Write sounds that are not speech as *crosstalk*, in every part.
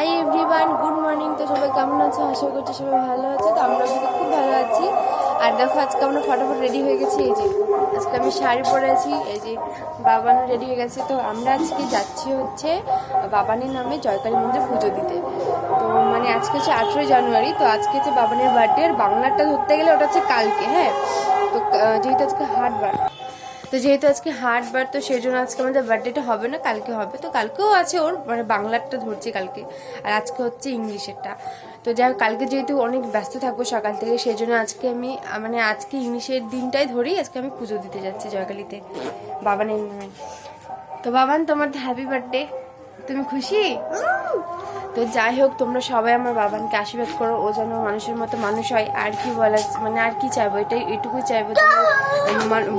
Hi everyone good morning তো সবাই কেমন আছো? আশা করছি সবাই ভালো আছে। তো আমরা কিন্তু খুব ভালো আছি। আর দেখো, আজকে আমরা ফটাফট রেডি হয়ে গেছি। এই যে, আজকে আমি শাড়ি পরে আছি। এই যে, বাবানও রেডি হয়ে গেছে। তো আমরা আজকে যাচ্ছি হচ্ছে বাবানের নামে জয়কালী মন্দির পুজো দিতে। তো মানে আজকে হচ্ছে আঠেরোই জানুয়ারি। তো আজকে হচ্ছে বাবানের বার্থডে আর বাংলাটা ধরতে গেলে ওটা হচ্ছে কালকে হ্যাঁ? তো যেহেতু আজকে হাটবার তো যেহেতু আজকে হাটবার তো সেই জন্য আজকে আমাদের বার্থডেটা হবে না, কালকে হবে। তো কালকেও আছে ওর মানে বাংলারটা ধরছে কালকে। আর আজকে হচ্ছে ইংলিশেরটা। তো যাই কালকে যেহেতু অনেক ব্যস্ত থাকব সকাল থেকে সেই জন্য আজকে আমি মানে আজকে ইংলিশের দিনটাই ধরেই আজকে আমি পুজো দিতে যাচ্ছি জয়কালীতে। বাবানের নামে। তো বাবান, তোমার হ্যাপি বার্থডে তুমি খুশি? তো যাই হোক, তোমরা সবাই আমার বাবানকে আশীর্বাদ করো। ও যেন মানুষের মতো মানুষ হয়। আর কি বলার মানে আর কি চাইব? এটাই, এটুকুই চাইব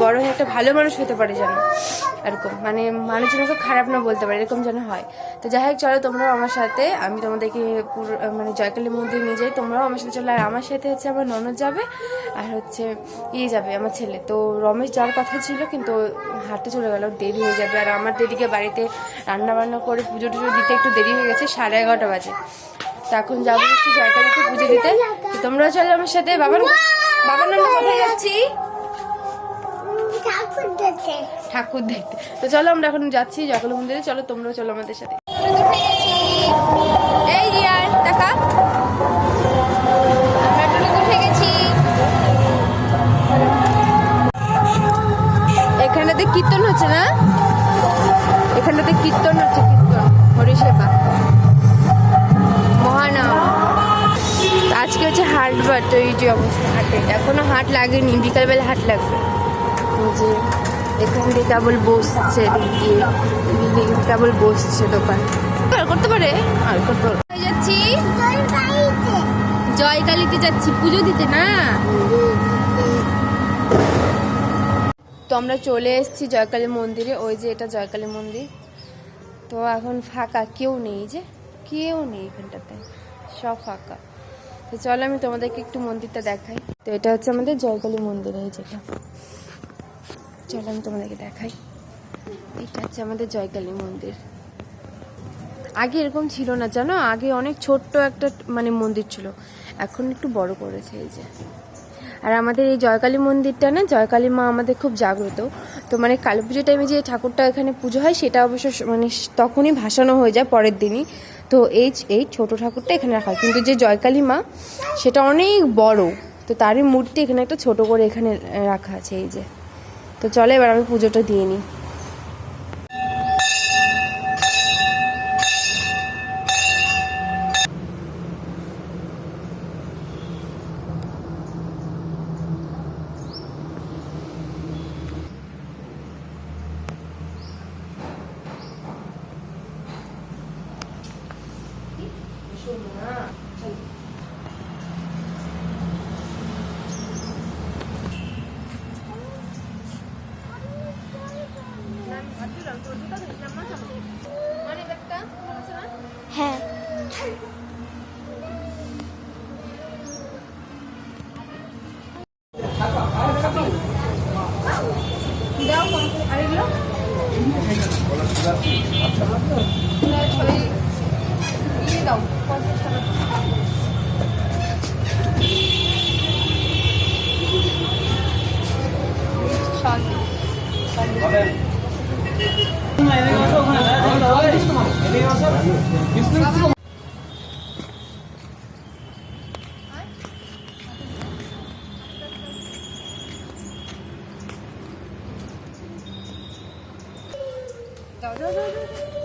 বড় হয়ে একটা ভালো মানুষ হতে পারে যেন। এরকম মানে মানুষ যেন খারাপ না বলতে পারে, এরকম যেন হয়। তো যাই হোক, চলো তোমরাও আমার সাথে, আমি তোমাদেরকে পুরো মানে জয়কালী মন্দির নিয়ে যাই, তোমরাও আমার সাথে চলো। আর আমার সাথে হচ্ছে আমার ননদ যাবে, আর হচ্ছে ইয়ে যাবে, আমার ছেলে। তো রমেশ যাওয়ার কথা ছিল, কিন্তু হাঁটতে চলে গেল, দেরি হয়ে যাবে। আর আমার দিদিকে বাড়িতে রান্না বান্না করে পুজো টুজো দিতে একটু দেরি হয়ে গেছে, সাড়ে এগারোটা বাজে। তো এখন যাব হচ্ছে জয়কালীকে পুজো দিতে। তো তোমরাও চলো আমার সাথে। বাবার বাবার নাম কোথায় যাচ্ছি? ঠাকুর দেখতে। তো চলো আমরা এখন যাচ্ছি জয়কালী মন্দিরে। চলো তোমরাও চলো আমাদের সাথে। এই রিয়ার দেখা। এখানেতে কীর্তন হচ্ছে না? এখানেতে কীর্তন হচ্ছে কীর্তন। হরিসেবা। হচ্ছে তো অবস্থা। হাটে এখনও হাট লাগেনি, বিকালবেলা হাট লাগবে। যে এখান দিয়ে কেবল বসছে কেবল বসছে দোকান। আর করতে পারে? আর করতে পারে। যাচ্ছি? জয়কালীতে যাচ্ছি, পুজো দিতে না? তো আমরা চলে এসেছি জয়কালী মন্দিরে, ওই যে এটা জয়কালী মন্দির। তো এখন ফাঁকা, কেউ নেই যে, কেউ নেই এখানটাতে, সব ফাঁকা। তো চলো আমি তোমাদেরকে একটু মন্দিরটা দেখাই। তো এটা হচ্ছে আমাদের জয়কালী মন্দির, এই যেটা। চলো আমি তোমাদেরকে দেখাই। এটা হচ্ছে আমাদের জয়কালী মন্দির। আগে এরকম ছিল না, জানো? আগে অনেক ছোট্ট একটা মানে মন্দির ছিল। এখন একটু বড় করেছে, এই যে। আর আমাদের এই জয়কালী মন্দিরটা না, জয়কালী মা আমাদের খুব জাগ্রত। তো মানে কালী পুজোর টাইমে যে ঠাকুরটা এখানে পুজো হয়, সেটা অবশ্য মানে তখনই ভাসানো হয়ে যায়, পরের দিনই। তো এই এই ছোটো ঠাকুরটা এখানে রাখা হয়। কিন্তু যে জয়কালী মা, সেটা অনেক বড়। তো তারই মূর্তি এখানে একটা ছোট করে এখানে রাখা আছে, এই যে। তো চলে এবার আমি পুজোটা দিয়ে নিই। 주시는구나. হ্যাঁ দাও আরেকগুলো আচ্ছা দিয়ে দাও পঞ্চাশ টাকা Go, go, go, go.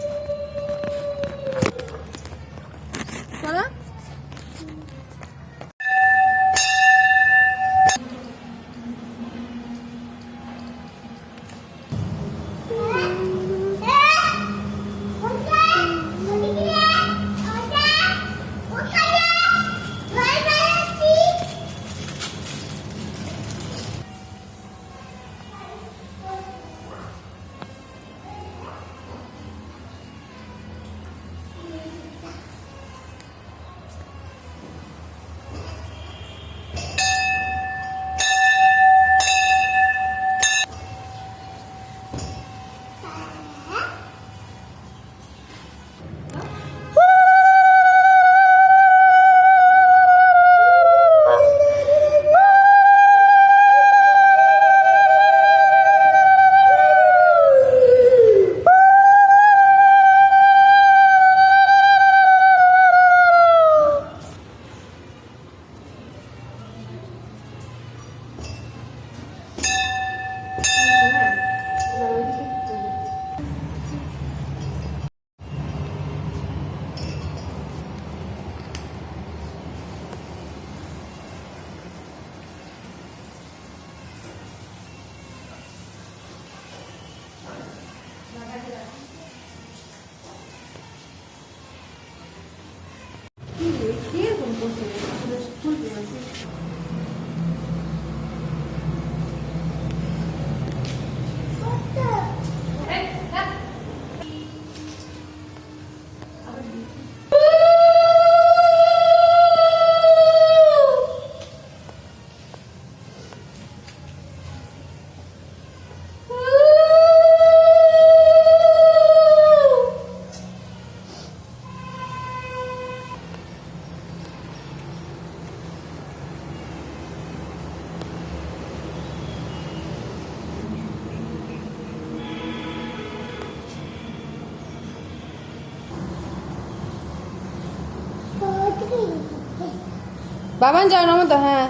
Baban, যাও না তো হ্যাঁ।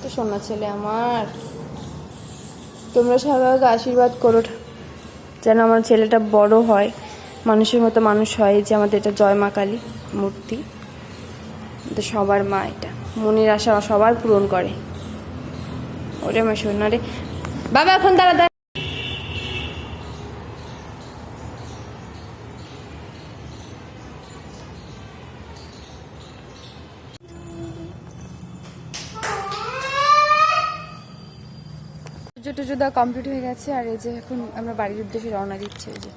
তো সোনা ছেলে আমার। তোমরা সবাই ওকে আশীর্বাদ করো যেন আমার ছেলেটা বড় হয়, মানুষের মতো মানুষ হয় যে আমাদের এটা জয় মা কালী মূর্তি। তো সবার মা এটা। মনের আশা সবার পূরণ করে। ওরে আমার সোনা রে। বাবা, এখন দাঁড়া। পুজো দেওয়া কমপ্লিট হয়ে গেছে আর এই যে এখন আমরা বাড়ির উদ্দেশ্যে রওনা দিচ্ছি এই যে।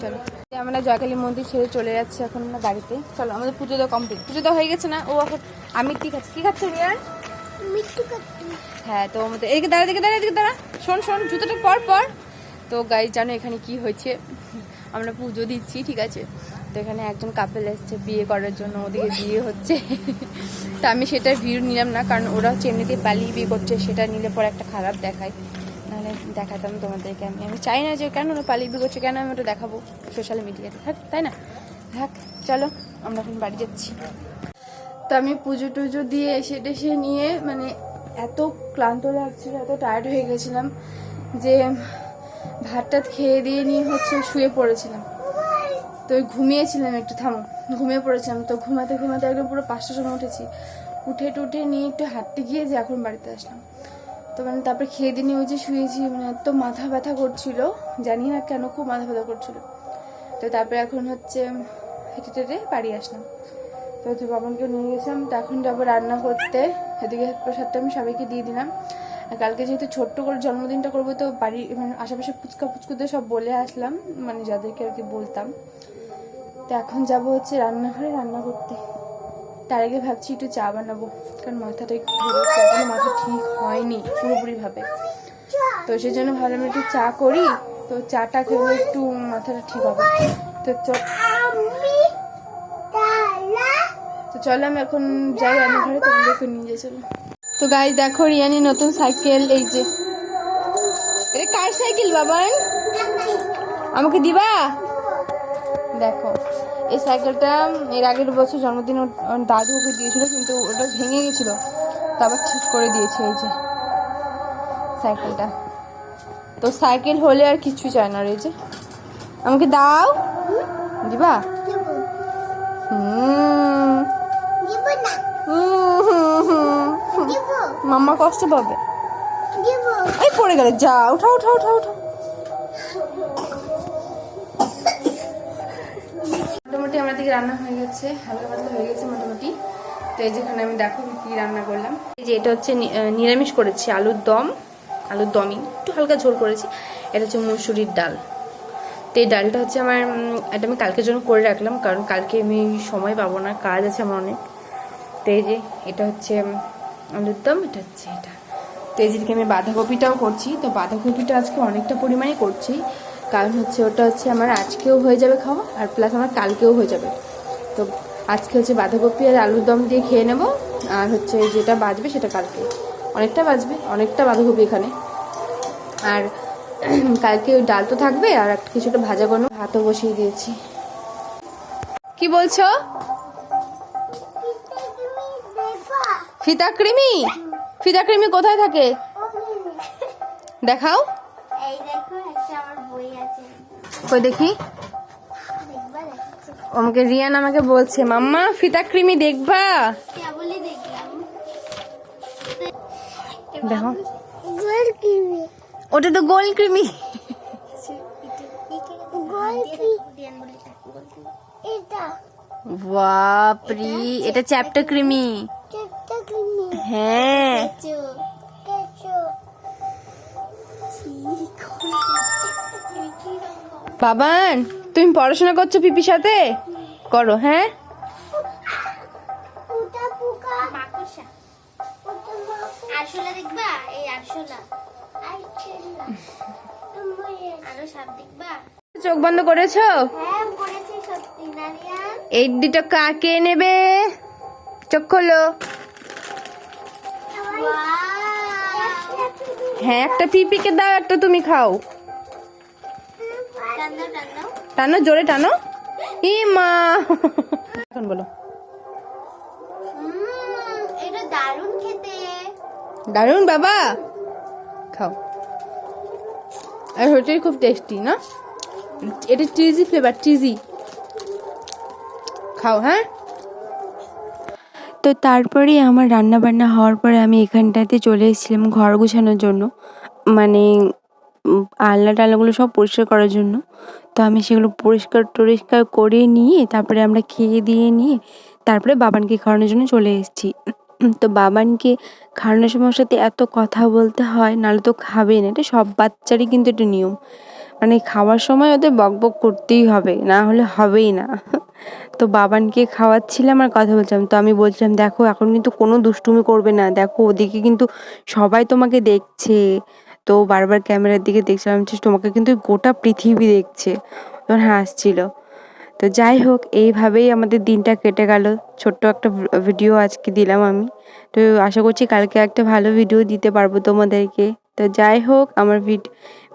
চলো। আমরা জয়কালী মন্দির ছেড়ে চলে যাচ্ছি এখন আমরা বাড়িতে। চলো আমাদের পুজো দেওয়া কমপ্লিট পুজো দেওয়া হয়ে গেছে না? ও এখন আমি কি খাচ্ছি? কি খাচ্ছে রিয়ান হ্যাঁ তো আমাদের এদিকে দাঁড়া দিকে দাঁড়া এদিকে দাঁড়া। শোন শোন জুতোটা পর পর। তো গাই জানো এখানে কি হয়েছে? আমরা পুজো দিচ্ছি ঠিক আছে? তো এখানে একজন কাপেল এসছে, বিয়ে করার জন্য ওদিকে বিয়ে হচ্ছে। তো আমি সেটার ভিড় নিলাম না, কারণ ওরা হচ্ছে এমনিতেই পালিয়ে বিয়ে করছে, সেটা নিলে পরে একটা খারাপ দেখায়। নাহলে দেখাতাম তোমাদেরকে আমি। আমি চাই না যে কেন ওরা পালিয়ে বিয়ে করছে, কেন আমি ওটা দেখাবো সোশ্যাল মিডিয়াতে থাক, তাই না? থাক, চলো, আমরা এখন বাড়ি যাচ্ছি। তো আমি পুজো টুজো দিয়ে এসে টেসে নিয়ে মানে এত ক্লান্ত লাগছিল, এত টায়ার্ড হয়ে গেছিলাম যে ভাত টাত খেয়ে দিয়ে নিয়ে হচ্ছে শুয়ে পড়েছিলাম। তো ঘুমিয়েছিলাম একটু, থামো। ঘুমিয়ে পড়েছিলাম। তো ঘুমাতে ঘুমাতে একদম পুরো পাঁচটার সময় উঠেছি। উঠে টুঠে নিয়ে একটু হাঁটতে গিয়ে যে এখন বাড়িতে আসলাম। তো মানে তারপরে খেয়ে দিয়ে ওই যে শুয়েছি মানে এত মাথা ব্যথা করছিল, জানি না কেন খুব মাথা ব্যথা করছিল। তো তারপরে এখন হচ্ছে হেঁটে টেটে বাড়ি আসলাম। তো হচ্ছে বাবানকে নিয়ে গেছিলাম, তো এখন যাব রান্না করতে। এদিকে প্রসাদটা আমি সবাইকে দিয়ে দিলাম। কালকে যেহেতু ছোট্ট করে জন্মদিনটা করব, তো বাড়ি মানে আশেপাশে ফুচকা ফুচকুতে সব বলে আসলাম মানে যাদেরকে আর কি বলতাম। তো এখন যাব হচ্ছে রান্নাঘরে রান্না করতে। তার আগে ভাবছি একটু চা বানাবো, কারণ মাথাটা একটু এখনও মাথা ঠিক হয়নি পুরোপুরিভাবে। তো সেই জন্য ভাবলাম একটু চা করি, তো চাটা খেলে একটু মাথাটা ঠিক হবে। তো তো চলো আমি এখন যাই রান্নাঘরে তোমাদেরকে নিয়ে যাই, চলো। তো গাই দেখো রিয়ানি নতুন সাইকেল, এই যে। এটা কার সাইকেল বাবান আমাকে দিবা? দেখো এই সাইকেলটা এর আগের বছর জন্মদিন দাদু ওকে দিয়েছিল কিন্তু ওটা ভেঙে গেছিল। তো আবার ঠিক করে দিয়েছে এই যে সাইকেলটা তো সাইকেল হলে আর কিছু চায় না রে এই যে। আমাকে দাও। দিবা। মাম্মা কষ্ট পাবে। এই পড়ে গেলে যা উঠা উঠা উঠা উঠা মোটামুটি আমার দিকে রান্না হয়ে গেছে, হালকা পাতলা হয়ে গেছে মোটামুটি। তো এই যেখানে আমি দেখো কি রান্না করলাম। এই যে এটা হচ্ছে নিরামিষ করেছি, আলুর দম, আলুর দমই। একটু হালকা ঝোল করেছি, এটা হচ্ছে মুসুরির ডাল। তো এই ডালটা হচ্ছে আমার এটা আমি কালকের জন্য করে রাখলাম, কারণ কালকে আমি সময় পাবো না, কাজ আছে আমার অনেক। তো এই যে এটা হচ্ছে আলুর দম, এটা হচ্ছে এটা। তো এই যেদিকে আমি বাঁধাকপিটাও করছি, তো বাঁধাকপিটা আজকে অনেকটা পরিমাণে করছি। কারণ হচ্ছে ওটা হচ্ছে আমার আজকেও হয়ে যাবে খাওয়া আর প্লাস আমার কালকেও হয়ে যাবে। তো আজকে হচ্ছে বাঁধাকপি আর আলুর দম দিয়ে খেয়ে নেব আর হচ্ছে যেটা বাজবে সেটা কালকে। অনেকটা বাজবে, অনেকটা বাঁধাকপি এখানে। আর *clears throat* কালকে ওই ডাল তো থাকবে আর একটা কিছুটা ভাজা কোনো ভাতও বসিয়ে দিয়েছি। কি বলছো? ফিতা ক্রিমি ফিতা ক্রিমি কোথায় থাকে? দেখাও। কই দেখি? আমাকে রিয়ান আমাকে বলছে মাম্মা ফিতা ক্রিমি দেখবা? দেখো। ওটা তো গোল ক্রিমি। বাপরি এটা চ্যাপ্টার ক্রিমি। হ্যাঁ। বাবান তুমি পড়াশোনা করছ পিপির সাথে? করো হ্যাঁ? চোখ বন্ধ করেছ? হ্যাঁ এই দুটো কাকে নেবে? চোখ খোলো। হ্যাঁ একটা পিপিকে দাও একটা তুমি খাও। টানো জোরে টানো। ই মা এখন বলো। এটা দারুণ খেতে। দারুণ বাবা। খাও। আর হোটেল খুব টেস্টি না? এটা চিজি ফ্লেভার চিজি খাও হ্যাঁ? তো তারপরে আমার রান্না বান্না হওয়ার পরে আমি এখানটাতে চলে এসেছিলাম ঘর গোছানোর জন্য। মানে আলনা টালনাগুলো সব পরিষ্কার করার জন্য। তো আমি সেগুলো পরিষ্কার টরিষ্কার করে নিয়ে, তারপরে আমরা খেয়ে দিয়ে নিয়ে, তারপরে বাবানকে খাওয়ানোর জন্য চলে এসেছি। তো বাবানকে খাওয়ানোর সময় সাথে এত কথা বলতে হয়, নাহলে তো খাবে না। এটা সব বাচ্চারই কিন্তু একটা নিয়ম। মানে খাওয়ার সময় ওদের বক বক করতেই হবে, না হলে হবেই না। তো বাবানকে খাওয়াচ্ছিলাম আর কথা বলছিলাম। তো আমি বলছিলাম, দেখো, এখন কিন্তু কোনো দুষ্টুমি করবে না। দেখো, ওদিকে কিন্তু সবাই তোমাকে দেখছে। তো বারবার ক্যামেরার দিকে দেখছিলাম যে তোমাকে কিন্তু গোটা পৃথিবী দেখছে। তখন হাসছিল তো যাই হোক, এইভাবেই আমাদের দিনটা কেটে গেল। ছোট্ট একটা ভিডিও আজকে দিলাম আমি। তো আশা করছি কালকে একটা ভালো ভিডিও দিতে পারব তোমাদেরকে। তো যাই হোক, আমার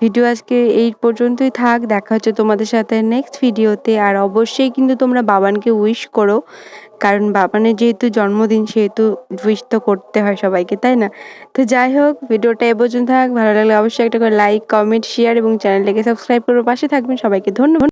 ভিডিও আজকে এই পর্যন্তই থাক। দেখা হচ্ছে তোমাদের সাথে নেক্সট ভিডিওতে। আর অবশ্যই কিন্তু তোমরা বাবানকে উইশ করো। কারণ বাবানের যেহেতু জন্মদিন, সেহেতু উইশ তো করতে হয় সবাইকে, তাই না? তো যাই হোক, ভিডিওটা এ পর্যন্ত থাক। ভালো লাগলে অবশ্যই একটা করে লাইক কমেন্ট শেয়ার এবং চ্যানেলটাকে সাবস্ক্রাইব করে পাশে থাকবেন সবাইকে। ধন্যবাদ।